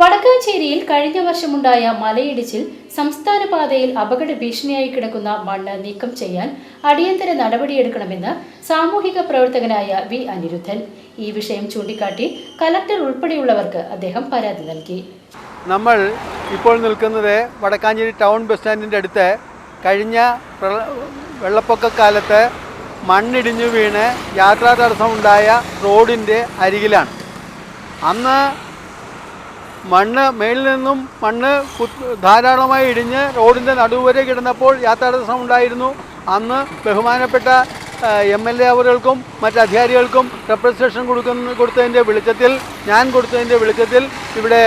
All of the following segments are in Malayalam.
വടക്കാഞ്ചേരിയിൽ കഴിഞ്ഞ വർഷമുണ്ടായ മലയിടിച്ചിൽ സംസ്ഥാന പാതയിൽ അപകട ഭീഷണിയായി കിടക്കുന്ന മണ്ണ് നീക്കം ചെയ്യാൻ അടിയന്തര നടപടിയെടുക്കണമെന്ന് സാമൂഹിക പ്രവർത്തകനായ വി അനിരുദ്ധൻ. ഈ വിഷയം ചൂണ്ടിക്കാട്ടി കലക്ടർ ഉൾപ്പെടെയുള്ളവർക്ക് അദ്ദേഹം പരാതി നൽകി. നമ്മൾ ഇപ്പോൾ നിൽക്കുന്നത് വടക്കാഞ്ചേരി ടൗൺ ബസ് സ്റ്റാൻഡിന്റെ അടുത്ത്. കഴിഞ്ഞ വെള്ളപ്പൊക്ക വെള്ളപ്പൊക്കക്കാലത്ത് മണ്ണിടിഞ്ഞു വീണ് യാത്രാ തടസ്സമുണ്ടായ റോഡിന്റെ അരികിലാണ്. അന്ന് മണ്ണ് മേളിൽ നിന്നും മണ്ണ് ധാരാളമായി ഇടിഞ്ഞ് റോഡിന്റെ നടുവരെ കിടന്നപ്പോൾ യാത്രാ തടസ്സം ഉണ്ടായിരുന്നു. അന്ന് ബഹുമാനപ്പെട്ട എം എൽ എ അവരുകൾക്കും മറ്റ് അധികാരികൾക്കും റെപ്രസെന്റേഷൻ കൊടുക്കുന്ന കൊടുത്തതിന്റെ വെളിച്ചത്തിൽ ഞാൻ കൊടുത്തതിന്റെ വെളിച്ചത്തിൽ ഇവിടെ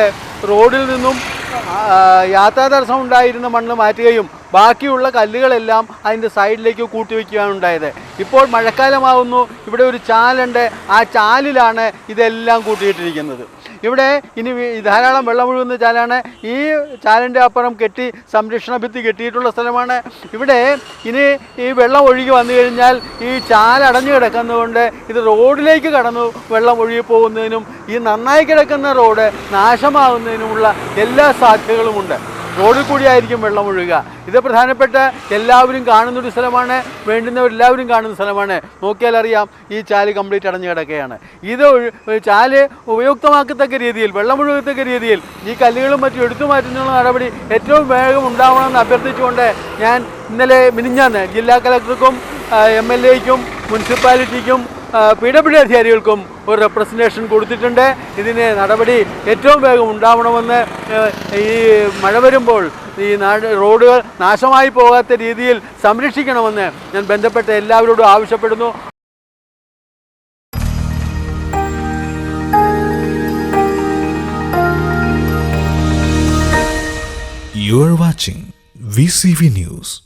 റോഡിൽ നിന്നും യാത്രാതടസ്സം യാത്രാ തടസ്സം ഉണ്ടായിരുന്ന മണ്ണ് മാറ്റുകയും ബാക്കിയുള്ള കല്ലുകളെല്ലാം അതിന്റെ സൈഡിലേക്ക് കൂട്ടിവെക്കുകയാണ് ഉണ്ടായത്. ഇപ്പോൾ മഴക്കാലമാവുന്നു. ഇവിടെ ഒരു ചാലുണ്ട്. ആ ചാലിലാണ് ഇതെല്ലാം കൂട്ടിയിട്ടിരിക്കുന്നത്. ഇവിടെ ഇനി ധാരാളം വെള്ളം ഒഴുകുന്ന ചാലാണ് ഈ ചാലിന്റെ അപ്പുറം കെട്ടി സംരക്ഷണ ഭിത്തി കെട്ടിയിട്ടുള്ള സ്ഥലമാണ്. ഇവിടെ ഇനി ഈ വെള്ളം ഒഴുകി വന്നു കഴിഞ്ഞാൽ ഈ ചാലടഞ്ഞു കിടക്കുന്നതുകൊണ്ട് ഇത് റോഡിലേക്ക് കടന്നു വെള്ളം ഒഴുകി പോകുന്നതിനും ഈ നന്നായി കിടക്കുന്ന റോഡ് നാശമാകുന്നതിനുമുള്ള എല്ലാ സാധ്യതകളുമുണ്ട്. റോഡിൽ കൂടിയായിരിക്കും വെള്ളം ഒഴുകുക. ഇത് പ്രധാനപ്പെട്ട എല്ലാവരും കാണുന്നൊരു സ്ഥലമാണ് വേണ്ടുന്നവരെല്ലാവരും കാണുന്ന സ്ഥലമാണ്. നോക്കിയാൽ അറിയാം ഈ ചാൽ കംപ്ലീറ്റ് അടഞ്ഞു കിടക്കുകയാണ്. ഇത് ചാൽ ഉപയുക്തമാക്കത്തക്ക രീതിയിൽ വെള്ളം ഒഴുകത്തക്ക രീതിയിൽ ഈ കല്ലുകളും മറ്റും എടുത്തു മാറ്റുന്നതിനുള്ള നടപടി ഏറ്റവും വേഗം ഉണ്ടാവണമെന്ന് അഭ്യർത്ഥിച്ചുകൊണ്ട് ഞാൻ ഇന്നലെ മിനിഞ്ഞാന്ന് ജില്ലാ കലക്ടർക്കും എം എൽ എക്കും മുനിസിപ്പാലിറ്റിക്കും പി ഡബ്ല്യു അധികാരികൾക്കും ഒരു റെപ്രസെന്റേഷൻ കൊടുത്തിട്ടുണ്ട് ഇതിന് നടപടി ഏറ്റവും വേഗം ഉണ്ടാവണമെന്ന് ഈ മഴ വരുമ്പോൾ ഈ നാട് റോഡുകൾ നാശമായി പോകാത്ത രീതിയിൽ സംരക്ഷിക്കണമെന്ന് ഞാൻ ബന്ധപ്പെട്ട എല്ലാവരോടും ആവശ്യപ്പെടുന്നു You are watching VCV News.